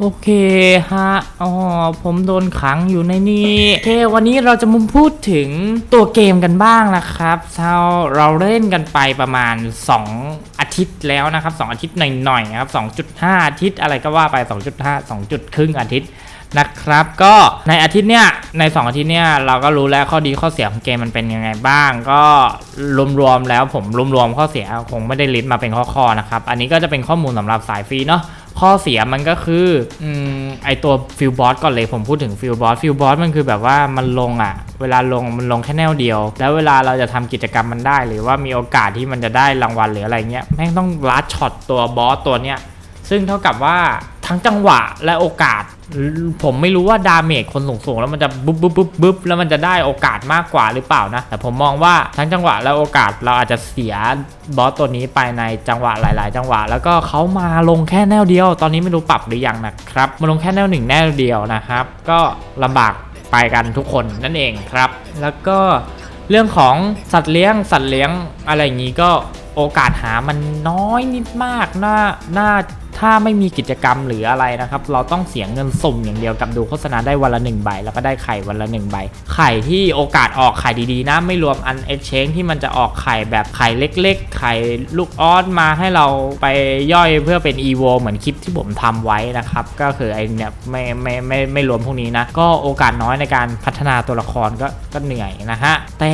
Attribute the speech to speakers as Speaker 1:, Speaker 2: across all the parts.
Speaker 1: โอเคฮะ อ๋อ ผมโดนขังอยู่ในนี้โอเค วันนี้เราจะมาพูดถึงตัวเกมกันบ้างนะครับเราเราเล่นกันไปประมาณ 2 อาทิตย์แล้วนะครับ 2 อาทิตย์หน่อยๆนะครับ 2.5 อาทิตย์อะไรก็ว่าไป 2.5 2จุดครึ่งอาทิตย์นะครับ ก็ในอาทิตย์เนี้ย ใน 2 อาทิตย์เนี้ยเราก็รู้แล้วข้อดีข้อเสียของเกมมันเป็นยังไงบ้าง ก็รวมๆแล้วผมรวมๆข้อเสียคงไม่ได้ลิสต์มาเป็นข้อๆนะครับ อันนี้ก็จะเป็นข้อมูลสำหรับสายฟรีเนาะ ข้อเสียมันก็คืออไอตัวฟิลบอสก่อนเลยผมพูดถึงฟิลบอสฟิลบอสมันคือแบบว่ามันลงอะ เวลาลงมันลงแค่แนวเดียว แล้วเวลาเราจะทำกิจกรรมมันได้ หรือว่ามีโอกาสที่มันจะได้รางวัลหรืออะไรเงี้ยแม่งต้องลัดช็อตตัวบอสตัวเนี้ยซึ่งเท่ากับว่า ทั้งจังหวะและโอกาส ผมไม่รู้ว่าดาเมจคนสูงๆแล้วมันจะบุ๊บบุ๊บบุ๊บบุ๊บแล้วมันจะได้โอกาสมากกว่าหรือเปล่านะ แต่ผมมองว่าทั้งจังหวะและโอกาสเราอาจจะเสียบอสตัวนี้ไปในจังหวะหลาย ๆ จังหวะ แล้วก็เขามาลงแค่แนวเดียว ตอนนี้ไม่รู้ปรับหรือยังนะครับมาลงแค่แนวหนึ่งแนวเดียวนะครับ ก็ลำบากไปกันทุกคนนั่นเองครับ แล้วก็เรื่องของสัตว์เลี้ยงสัตว์เลี้ยงอะไรอย่างนี้ก็โอกาสหามันน้อยนิดมากน่าน่า ถ้าไม่มีกิจกรรมหรืออะไรนะครับ เราต้องเสียเงินสุ่มอย่างเดียวกับดูโฆษณาได้วันละหนึ่งใบแล้วก็ได้ไข่วันละหนึ่งใบไข่ที่โอกาสออกไข่ดีๆนะ ไม่รวมอันเอ็กชงที่มันจะออกไข่แบบไข่เล็ก ๆ ไข่ลูกออสมาให้เราไปย่อยเพื่อเป็น e v o เหมือนคลิปที่ผมทำไว้นะครับ ก็คือไอเนี่ยไม่ไม่ไม่ไม่รวมพวกนี้นะ ก็โอกาสน้อยในการพัฒนาตัวละครก็ก็เหนื่อยนะฮะแต่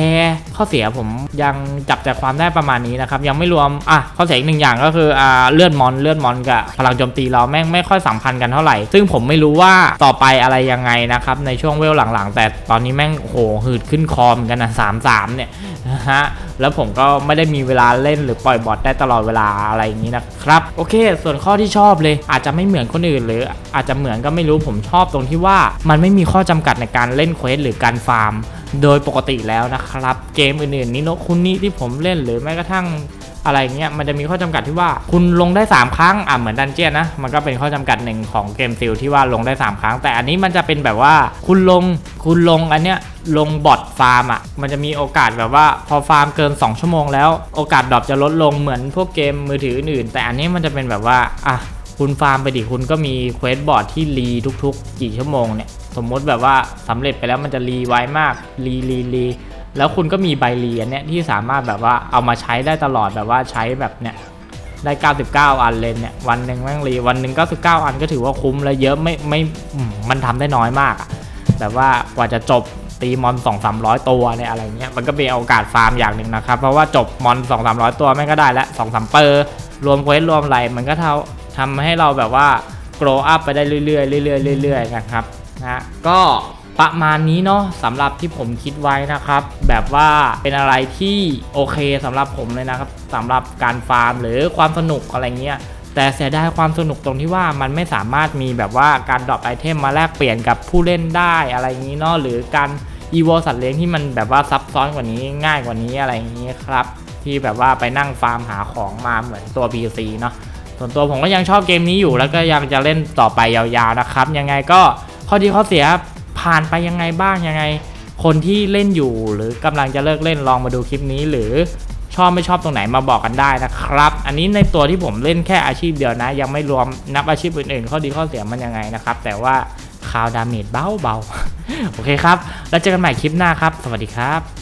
Speaker 1: ข้อเสียผมยังจับใจความได้ประมาณนี้นะครับยังไม่รวมอะข้อเสียอีกหนึ่งอย่างก็คืออ่าเลือดมอนเลือดมอนกับลังโจมตีเราแม่งไม่ค่อยสัมพันธ์กันเท่าไหร่ ซึ่งผมไม่รู้ว่าต่อไปอะไรยังไงนะครับในช่วงเวลหลังๆ แต่ตอนนี้แม่งโหหืดขึ้นคอมกันนะสามสามเนี่ยฮะแล้วผมก็ไม่ได้มีเวลาเล่นหรือปล่อยบอทได้ตลอดเวลาอะไรอย่างนี้นะครับโอเค ส่วนข้อที่ชอบเลย อาจจะไม่เหมือนคนอื่น หรืออาจจะเหมือนก็ไม่รู้ผมชอบตรงที่ว่ามันไม่มีข้อจำกัดในการเล่นเควสหรือการฟาร์ม โดยปกติแล้วนะครับ เกมอื่นๆนิโนคุนี่ที่ผมเล่นหรือแม้กระทั่ง อะไรเงี้ยมันจะมีข้อจำกัดที่ว่าคุณลงได้ 3 ครั้งอะเหมือนดันเจียนนะมันก็เป็นข้อจำกัดหนึ่งของเกมซิลที่ว่าลงได้ 3 ครั้ง แต่อันนี้มันจะเป็นแบบว่าคุณลงคุณลงอันเนี้ยลงบอทฟาร์มอะมันจะมีโอกาสแบบว่าพอฟาร์มเกิน 2 ชั่วโมงแล้วโอกาสดรอปจะลดลงเหมือนพวกเกมมือถืออื่น แต่อันนี้มันจะเป็นแบบว่าอะคุณฟาร์มไปดิคุณก็มีเควสบอร์ดที่รีทุก ๆ กี่ชั่วโมงเนี่ยสมมติแบบว่าสำเร็จไปแล้วมันจะรีไวมากรีรีรี แล้วคุณก็มีใบเรีอันเนี้ยที่สามารถแบบว่าเอามาใช้ได้ตลอดแบบว่าใช้แบบเนี้ยได้ 99 อันเลยเนี่ยวันหนึ่งแม่งรีวันหนึ่ง99 อันก็ถือว่าคุ้มและเยอะไม่ไม่มันทำได้น้อยมากอะแบบว่ากว่าจะจบตีมอน 2 3 0 0 ตัวเนี่ยอะไรเงี้ยมันก็เป็นโอกาสฟาร์มอย่างหนึ่งนะครับ เพราะว่าจบมอน 2 3 0 0 ตัวแม่งก็ได้แล้ว2 3เปอร์รวมเควสรวมอะไรมันก็เท่าทำให้เราแบบว่า grow up ไปได้เรื่อยๆเรื่อยๆเรื่อยๆนะครับนะก็ ประมาณนี้เนาะสำหรับที่ผมคิดไว้นะครับ แบบว่าเป็นอะไรที่โอเคสำหรับผมเลยนะครับสำหรับการฟาร์มหรือความสนุกอะไรเงี้ยแต่เสียดายความสนุกตรงที่ว่ามันไม่สามารถมีแบบว่าการดรอปไอเทมมาแลกเปลี่ยนกับผู้เล่นได้อะไรอย่างนี้เนาะหรือการอีโวสัตว์เลี้ยงที่มันแบบว่าซับซ้อนกว่านี้ง่ายกว่านี้อะไรอย่างนี้ครับ ที่แบบว่าไปนั่งฟาร์มหาของมาเหมือนตัว PC เนาะส่วนตัวผมก็ยังชอบเกมนี้อยู่แล้วก็ยังจะเล่นต่อไปยาวๆนะครับ ยังไงก็ข้อดีข้อเสีย ผ่านไปยังไงบ้างยังไง คนที่เล่นอยู่หรือกำลังจะเลิกเล่นลองมาดูคลิปนี้หรือชอบไม่ชอบตรงไหนมาบอกกันได้นะครับ อันนี้ในตัวที่ผมเล่นแค่อาชีพเดียวนะ ยังไม่รวมนับอาชีพอื่นๆ ข้อดีข้อเสียมันยังไงนะครับ แต่ว่าคาวดาเมจเบาๆ โอเคครับ แล้วเจอกันใหม่คลิปหน้าครับ สวัสดีครับ